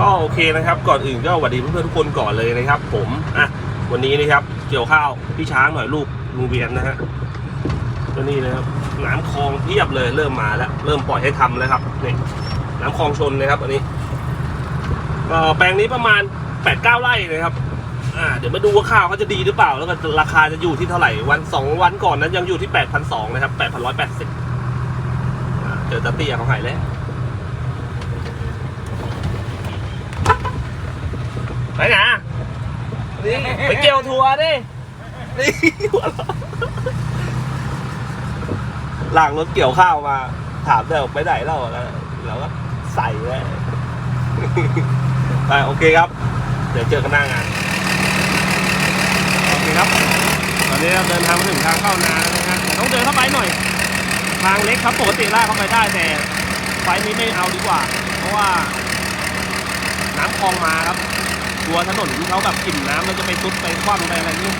ก็โอเคนะครับ ก่อนอื่นก็สวัสดีเพื่อนๆทุกคนก่อนเลยนะครับ ผมอะวันนี้นะครับเกี่ยวข้าวพี่ช้างหน่อยลูกลุงเวียนนะฮะก็นี่นะครับน้ำคลองเพียบเลยเริ่มมาแล้ว เริ่มปล่อยให้ทำแล้วครับนี่น้ำคลองชนนะครับ อันนี้แปลงนี้ประมาณ8ปดเก้าไร่นะครับอ่าเดี๋ยวมาดูว่าข้าวเขาจะดีหรือเปล่า แล้วก็ราคาจะอยู่ที่เท่าไหร่วันสองวันก่อนนั้นยังอยู่ที่แปดพันสองนะครับแปดพันร้อยแปดสิบเจอตาเตี้ยเขาหายแล้ว ไปไหนอะนี่ไปเกี่ยวทัวร์ดิ นี่หัวเราะหลังรถเกี่ยวข้าวมา ถามแต่ไปไหนเราแล้วเราก็ใส่แล้วไปโอเคครับ เดี๋ยวเจอกันหน้างาน โอเคครับ ตอนนี้เราเดินทางมาถึงทางเข้านาแล้วนะฮะแต่ต้องเดินเข้าไปหน่อย ทางเล็กครับปกติลากเข้าไปได้แต่ไฟล์นี้ไม่เอาดีกว่า เพราะว่า น้ำคลองมาครับ กลัวถนนที่เขาแบบกลิ่นน้ำแล้วจะไปซุดไปคว่ำไปอะไรนี่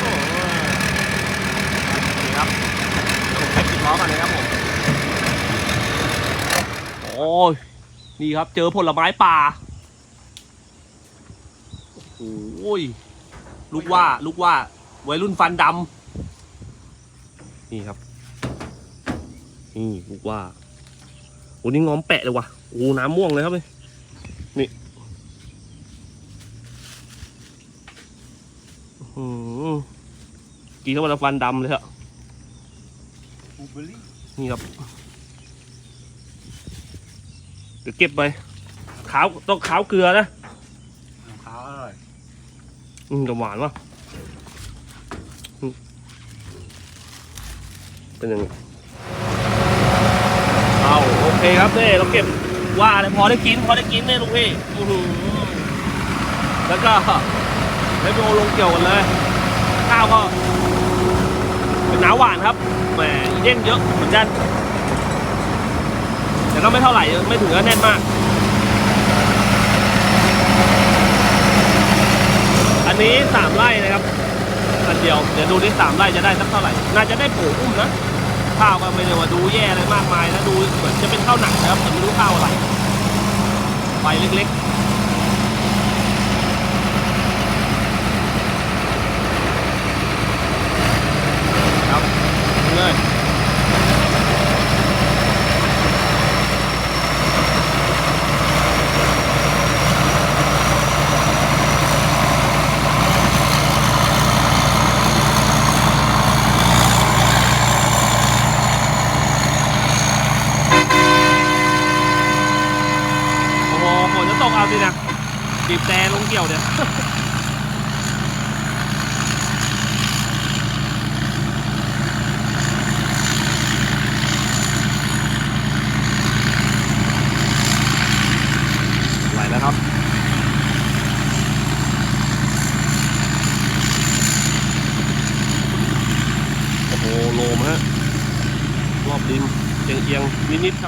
โอ้ยนี่ครับต้องใช้ปิดล้อก่อนนะครับผมโอ้ยนี่ครับ เจอผลไม้ป่า โอ้ยลูกว่า ลูกว่า วัยรุ่นฟันดำ นี่ครับ นี่ลูกว่า โอ้นี่ง้อมแปะเลยว่ะโอ้น้ำม่วงเลยครับเลยนี่อื้อหือกินเข้ามาแล้วฟันดำเลยอะบูเบอรี่นี่ครับ เดี๋ยวเก็บไปขาวต้องขาวเกลือนะมะพร้าวอร่อยอืมจะหวานว่ะอืมเป็นยังไงาโอเคครับเน่เราเก็บว่าเลยพอได้กินพอได้กินเนี่ยลุงพี่อื้อหือแล้วก็ได้โดลงเกี่ยวกันเลยข้าวก็เป็นหนาหวานครับแหมอีเด้งเยอะเหมือนกันแต่ก็ไม่เท่าไหร่ไม่ถึงกับแน่นมาก อันนี้สามไร่นะครับอันเดียวเดี๋ยวดูที่สามไร่จะได้สักเท่าไหร่ น่าจะได้ปูอุ้มนะ ข้าวก็ไม่ได้ว่าดูแย่อะไรมากมายนะดูเหมือนจะเป็นข้าวหนักนะครับแต่ไม่รู้ข้าวอะไรใบเล็กๆ ครับเลย โอ้โหฝนจะตกเอาสินะบีบแต่ลงเกี่ยวเนี่ยไหวแล้วครับโอ้โหโลมฮะรอบดินเอียงๆนิดๆครับ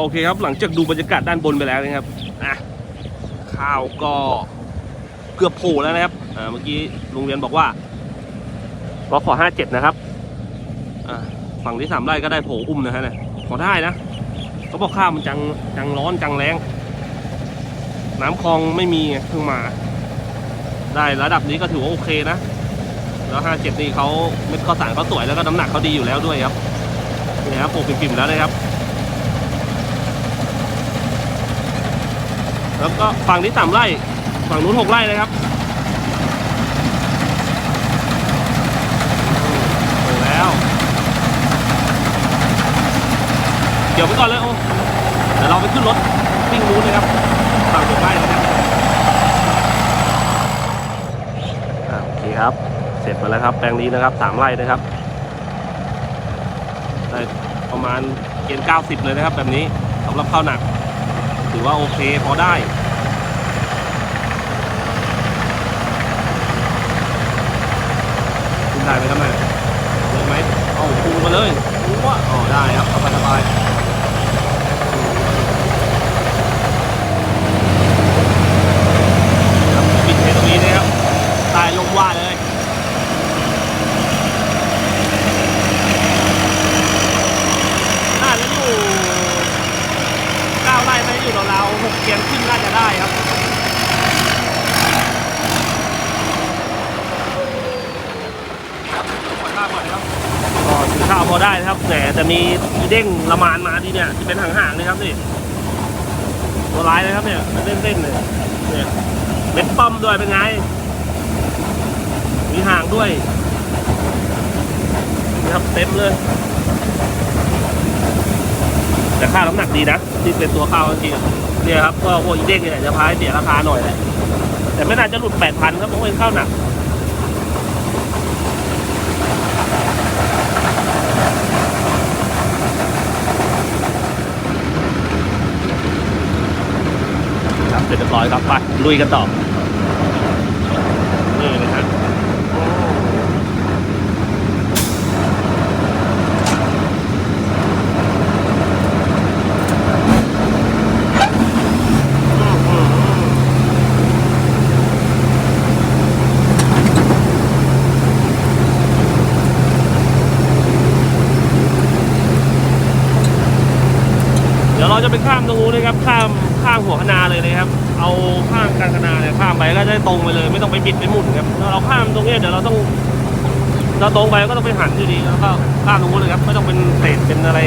โอเคครับหลังจากดูบรรยากาศด้านบนไปแล้วนะครับอะข้าวก็เกือบโผล่แล้วนะครับอ่าเมื่อกี้ลุงเรียนบอกว่าก็ขอห้าเจ็ดนะครับอ่าฝั่งที่สามไร่ก็ได้โผล่อุ้มนะฮะเนี่ยพอได้นะเขาบอกข้าวมันจังจังร้อนจังแรงน้ำคลองไม่มีเพิ่งมา ได้ระดับนี้ก็ถือว่าโอเคนะ แล้วห้าเจ็ดนี่เขาเม็ดข้าวสารเขาสวยแล้วก็น้ำหนักเขาดีอยู่แล้วด้วยครับนี่ครับโปกปิ่มๆแล้วนะครับ แล้วก็ฝั่งนี้สามไร่ ฝั่งนู้นหกไร่นะครับโอ้แล้ว เดี๋ยวไปก่อนเลยโอ้เดี๋ยวเราไปขึ้นรถวิ่งนู้นเลยครับฝั่งหกไร่นะครับโอเคครับ เสร็จไปแล้วครับ แปลงนี้นะครับสามไร่นะครับได้ประมาณเกณฑ์เก้าสิบเลยนะครับ แบบนี้สำหรับข้าวหนัก ถือว่าโอเคพอได้ขึ้นได้ไหมครับแม่เยอะไหมเอาปูมาเลยปูว่าอ๋อได้ครับสบายสบายบปิดเทตรงนี้นะครับใต้ลมว่าเลย น่าจะอยู่เก้าไร่น่าจะอยู่ียนขึ้นน่าจะได้ครับก็ถือข้าวพอได้นะครับแหมแต่มีอีเด้งละมานมาทีเนี่ยที่เป็นห่างๆเลยครับนี่ตัวร้ายเลยครับเนี่ยเล่นๆเลยเนี่ยเป็นป้อมด้วยเป็นไง มีห่างด้วยนี่ครับเต็มเลยแต่ค่าน้ำหนักดีนะที่เป็นตัวข้าวจริงๆ เนี่ยครับก็พวกอีเด้งเนี่ยจะพายเสียราคาหน่อยแหละแต่ไม่น่าจะหลุดแปดพันครับเพราะเป็นข้าวหนักครับเสร็จเรียบร้อยครับไปลุยกันต่อ นี่นะฮะโอ้อืมอืมอืมเดี๋ยวเรา จะไปข้ามตรงนู้นนะครับ ข้ามข้ามหัวคณาเลยนะครับ เอาข้างกลางคณาเนี่ยข้ามไปก็จะได้ตรงไปเลย ไม่ต้องไปบิดไปหมุนครับเราข้ามตรงนี้เดี๋ยวเราต้องเราตรงไปก็ต้องไปหันอยู่ดีแล้วก็ข้ามตรงนู้นเลยครับ ไม่ต้องเป็นเศษเป็นอะไร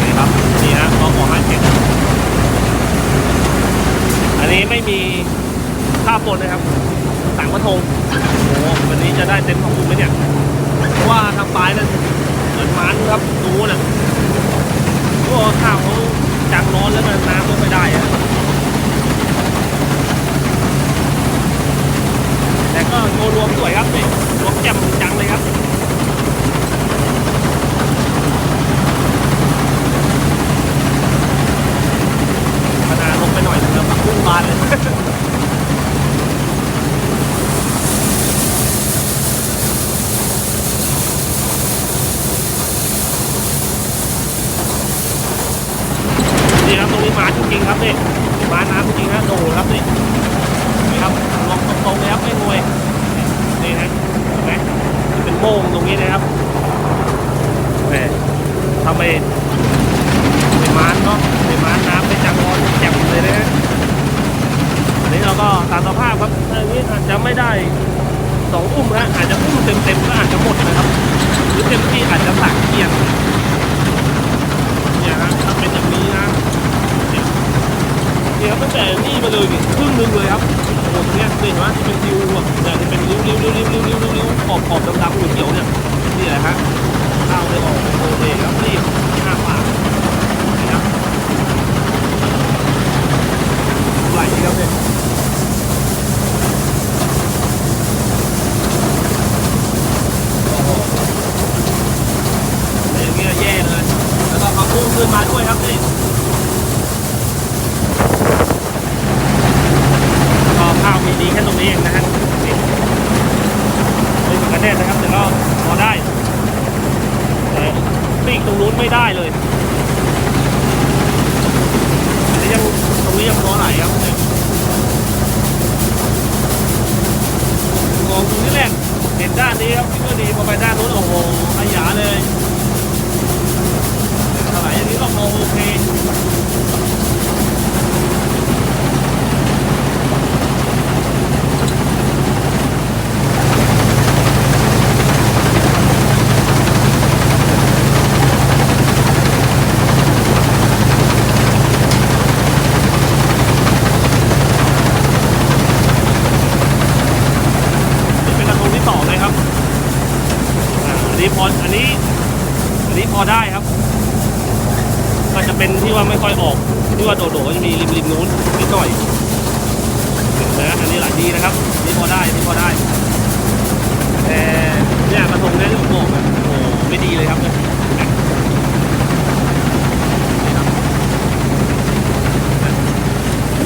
นี่ครับนี่ฮะกขอห้าเจ็ดอันนี้ไม่มีค่าปนนะครับต่างกระทงโอ้โวันนี้จะได้เต็มของคุณไหมเนี่ยเพราะว่าทางปลายนั้นเกิดมันครับดูน่ะเพราะว่าข้าวเขาจังร้อนแล้วมันน้ำก็ไม่ได้อะแต่ก็โชว์รวมสวยครับนี่รวมแจ่มจังเลยครับ ขนาดลงไปหน่อยนึงแล้วก็พุ่งบานเลย นี่ครับตรงนี้มาจริงๆครับนี่มาน้ำจริงๆฮะโดครับนี่นี่ครับลงตรงๆเลยครับไม่งวยนี่ฮะเห็นไหมเป็นโม่งตรง นี้นะครับ ครับคิดว่าดีพอไปด้านนู้นโอ้โหขยะเลยถลายอย่างนี้ก็พอโอเค นี่เป็นกระทงที่สองเลยครับอ่า อันนี้อันนี้ อันนี้พอได้ครับ ก็จะเป็นที่ว่าไม่ค่อยออก ที่ว่าโดดๆก็จะมีริมริมนู้นนิดหน่อยนะอันนี้หลายดีนะครับ นี่พอได้ นี่พอได้ แต่เนี่ยกระทงเนี่ยที่ผมบอกอะโอ้ไม่ดีเลยครับเนี่ย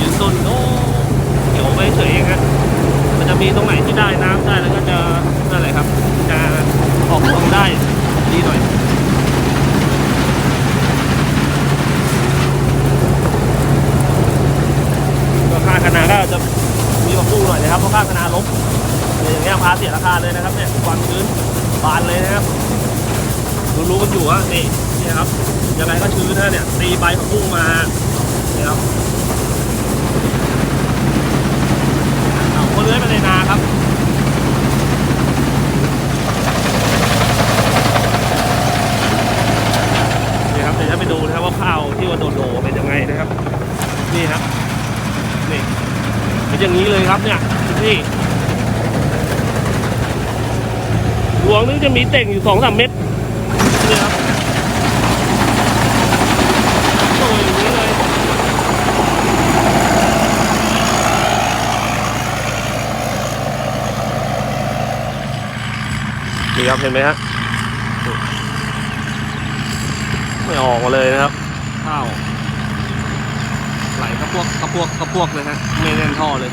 ยืนต้นโอ้เขียวไปเฉยเองฮะมันจะมีตรงไหนที่ได้น้ำได้แล้วก็จะนั่นแหละครับจะ ออกตรงได้ดีหน่อยก็ค่าคณะก็จะมีมาพุ่งหน่อยนะครับเพราะค่าคณะลบอย่างเงี้ยพาเสียราคาเลยนะครับเนี่ยความชื้นบานเลยนะครับรู้กันอยู่ว่านี่นี่ครับยังไงก็ชื้นนะเนี่ยตีใบของพุ่งมาเนี่ยครับเอาคนเลื้อยไปในนาครับ นี่ครับเดี๋ยวไปดูนะครับว่าข้าวที่ว่าโดดโดเป็นยังไงนะครับ นี่ครับนี่เป็นอย่างนี้เลยครับเนี่ยนี่หลวงนึงจะมีเต่งอยู่สองสามเม็ดนี่ครับโอ้ยอย่างนี้เลยนี่ครับเห็นไหมฮะ ไม่ ออกมาเลยนะครับข้าวไหลกระพวกกระพวกกระพวกเลยฮะไม่แน่นท่อเลย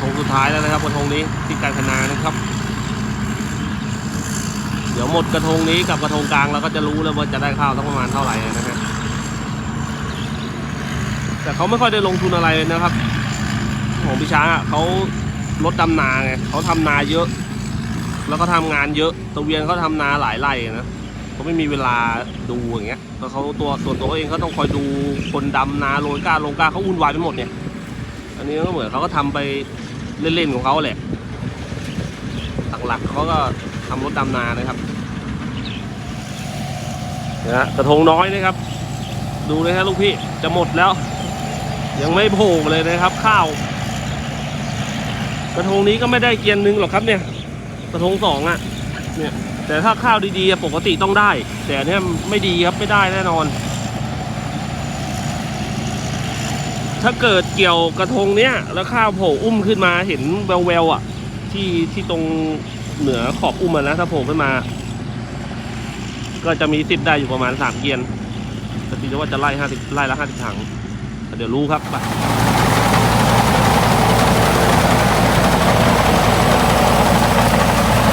ธงสุดท้ายแล้วนะครับกระทงนี้ที่การคนานะครับ เดี๋ยวหมดกระทงนี้กับกระทงกลางเราก็จะรู้แล้วว่าจะได้ข้าวต้องประมาณเท่าไหร่นะฮะแต่เขาไม่ค่อยได้ลงทุนอะไรเลยนะครับ ของพี่ช้างอะเขาลดดำนาไงเขาทำนาเยอะ แล้วก็ทำงานเยอะตะเวียนเขาทำนาหลายไร่นะ เขาไม่มีเวลาดูอย่างเงี้ยแล้วเขาตัวส่วนตัวเขาเองเขาต้องคอยดูคนดำนาโรยกล้าลงกล้าเขาวุ่นวายไปหมดเนี่ย อันนี้ก็เหมือนเขาก็ทำไปเล่นๆของเขาแหละหลักๆเขาก็ทำรถดำนานะครับนะกระทงน้อยนะครับ ดูเลยฮะลูกพี่จะหมดแล้ว ยังไม่โผล่เลยนะครับข้าว กระทงนี้ก็ไม่ได้เกียนหนึ่งหรอกครับเนี่ย กระทงสองอะเนี่ย แต่ถ้าข้าวดีๆปกติต้องได้ แต่เนี้ยไม่ดีครับไม่ได้แน่นอน ถ้าเกิดเกี่ยวกระทงเนี้ยแล้วข้าวโผล่อุ้มขึ้นมาเห็นแววๆอะ ที่ที่ตรงเหนือขอบอุ้มนะถ้าโผล่ขึ้นมา ก็จะมีสิบได้อยู่ประมาณสามเกียนแต่ทีนี้ว่าจะไล่ห้าสิบไล่ละห้าสิบถังเดี๋ยวรู้ครับไป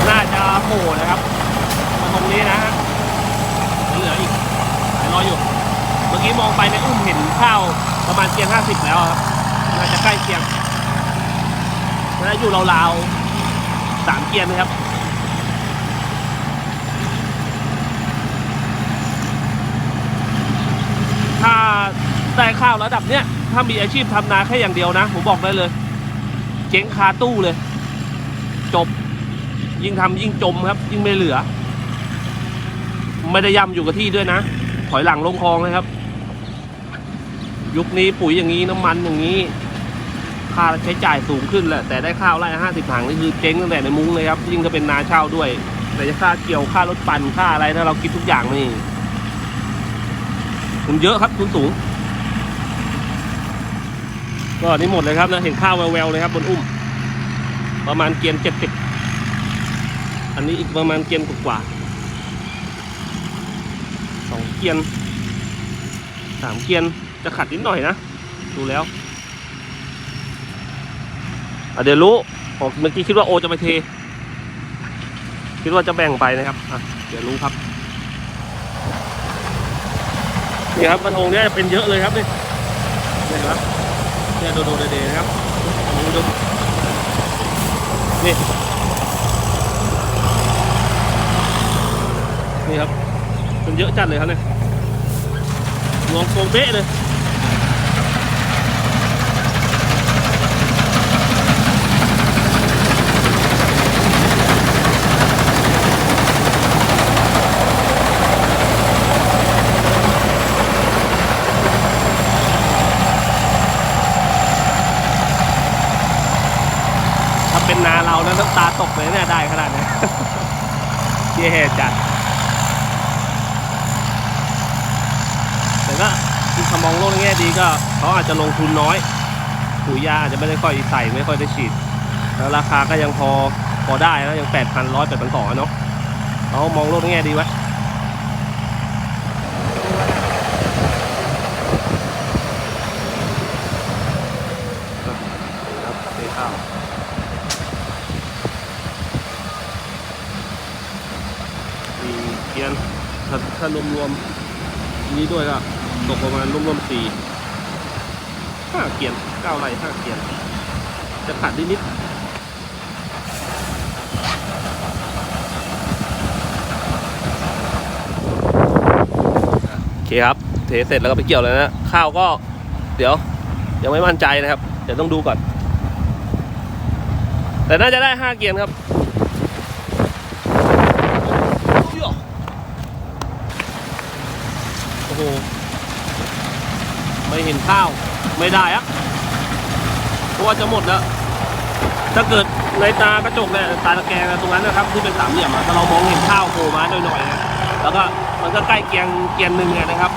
น่าจะโผล่นะครับกระทงนี้นะฮะเหลืออีกหลายร้อยอยู่ เมองไปในอุ้มเห็นข้าวประมาณเกียนห้าสิบแล้วครับน่าจะใกล้เคียงน่าจะอยู่ราวๆสามเกียนนะครับถ้าได้ข้าวระดับเนี้ยถ้ามีอาชีพทำนาแค่อย่างเดียวนะ ผมบอกได้เลย เจ๊งคาตู้เลย จบ ยิ่งทำยิ่งจมครับ ยิ่งไม่เหลือ ไม่ได้ย่ำอยู่กับที่ด้วยนะ ถอยหลังลงคลองเลยครับ ยุคนี้ปุ๋ยอย่างนี้น้ำมันอย่างนี้ ค่าใช้จ่ายสูงขึ้นแหละ แต่ได้ข้าวไร่ห้าสิบถังนี่คือเจ๊งตั้งแต่ในมุ้งเลยครับยิ่งถ้าเป็นนาเช่าด้วย แต่จะค่าเกี่ยวค่ารถปั่นค่าอะไรถ้าเราคิดทุกอย่างนี่ทุนเยอะครับทุนสูง ก็นี่หมดเลยครับนะเห็นข้าวแววๆเลยครับบนอุ้ม ประมาณเกียนเจ็ดสิบอันนี้อีกประมาณเกียนกว่าสองเกียนสามเกียน จะขัดนิดหน่อยนะ ดูแล้วเดี๋ยวรู้ผมเมื่อกี้คิดว่าโอจะไปเท คิดว่าจะแบ่งไปนะครับเดี๋ยวรู้ครับนี่ครับกระทงเนี่ยเป็นเยอะเลยครับนี่นี่ครับเนี่ยโดดเดๆนะครับดูนี่นี่ครับเป็นเยอะจัดเลยครับเนี่ยลองโกงเป๊ะเลย ได้ขนาดนี้เย่จัดแต่ก็ที่คำมองโลกในแง่ดีก็เขาอาจจะลงทุนน้อยปุ๋ยยาอาจจะไม่ได้ค่อยใส่ไม่ค่อยได้ฉีด แล้วราคาก็ยังพอพอได้แล้วยังแปดพันร้อยแปดพันสองเนาะเขามองโลกในแง่ดีไว้ครับเทข้าว มีเกียน ถ้าถ้ารวมรวมนี้ด้วยก็ตกประมาณรวมรวมสี่ห้าเกียนเก้าไร่ห้าเกียนจะขาดนิดนิดโอเคครับ เทเสร็จแล้วก็ไปเกี่ยวเลยนะ ข้าวก็เดี๋ยวยังไม่มั่นใจนะครับ เดี๋ยวต้องดูก่อน แต่น่าจะได้ห้าเกียนครับ โอ้โห ไม่เห็น ข้าวไม่ได้อะเพราะว่าจะหมดแล้วถ้าเกิดในตากระจกเนี่ยตาตะแกรงตรงนั้นนะครับที่เป็นสามเหลี่ยมถ้าเรามองเห็นข้าวโผล่มาหน่อยๆนี่ยแล้วก็มันก็ใกล้เคียงเกียนหนึ่งนะครับ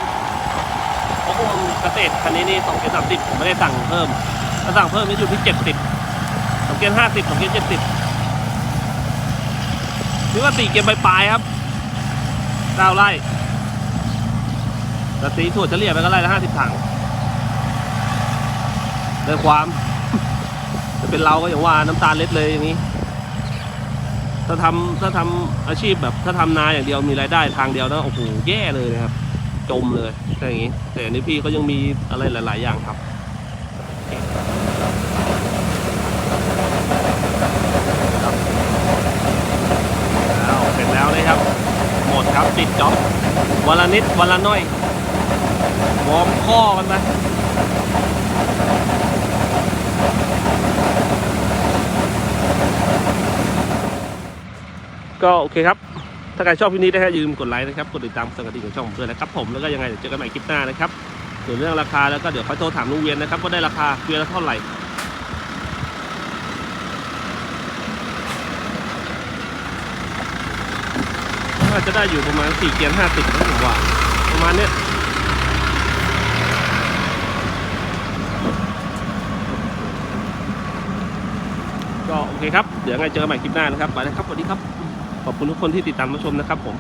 เพราะว่าเกษตรคันนี้นี่สองเกียนสามสิบผมไม่ได้สั่งเพิ่มถ้าสั่งเพิ่มนี่อยู่ที่เจ็ดสิบสองเกียนห้าสิบสองเกียนเจ็ดสิบหรือว่าสี่เกียนปลายๆครับเก้าไร่แต่ตีถั่วเฉลี่ยไปก็ไร่ละห้าสิบถัง ในความ จะเป็นเราก็อย่างว่าน้ำตาลเล็ดเลยอย่างนี้ ถ้าทำถ้าทำอาชีพแบบ ถ้าทำนาอย่างเดียวมีรายได้ทางเดียวนะโอ้โหแย่เลยนะครับ จมเลยแต่อย่างนี้ แต่นี้พี่เขายังมีอะไรหลาย ๆ อย่างครับอ้าเสร็จแล้วเลยครับ หมดครับติดจ็อบวันละนิดวันละน้อยวอร์มข้อกันไป ก็โอเคครับ ถ้าใครชอบคลิปนี้นะฮะอย่าลืมกดไลค์นะครับ กดติดตามสั่นกระดิ่งของช่องผมด้วยนะครับผมแล้วก็ยังไงเดี๋ยวเจอกันใหม่คลิปหน้านะครับส่วนเรื่องราคาแล้วก็เดี๋ยวค่อยโทรถามลุงเวียนนะครับว่าได้ราคาเกวียนละเท่าไหร่น่าจะได้อยู่ประมาณ4เกียร์50นะผมว่าประมาณเนี้ยก็โอเคครับ เดี๋ยวไงเจอกันใหม่คลิปหน้านะครับไปแล้วครับสวัสดีครับ ขอบคุณทุกคนที่ติดตามรับชมนะครับผม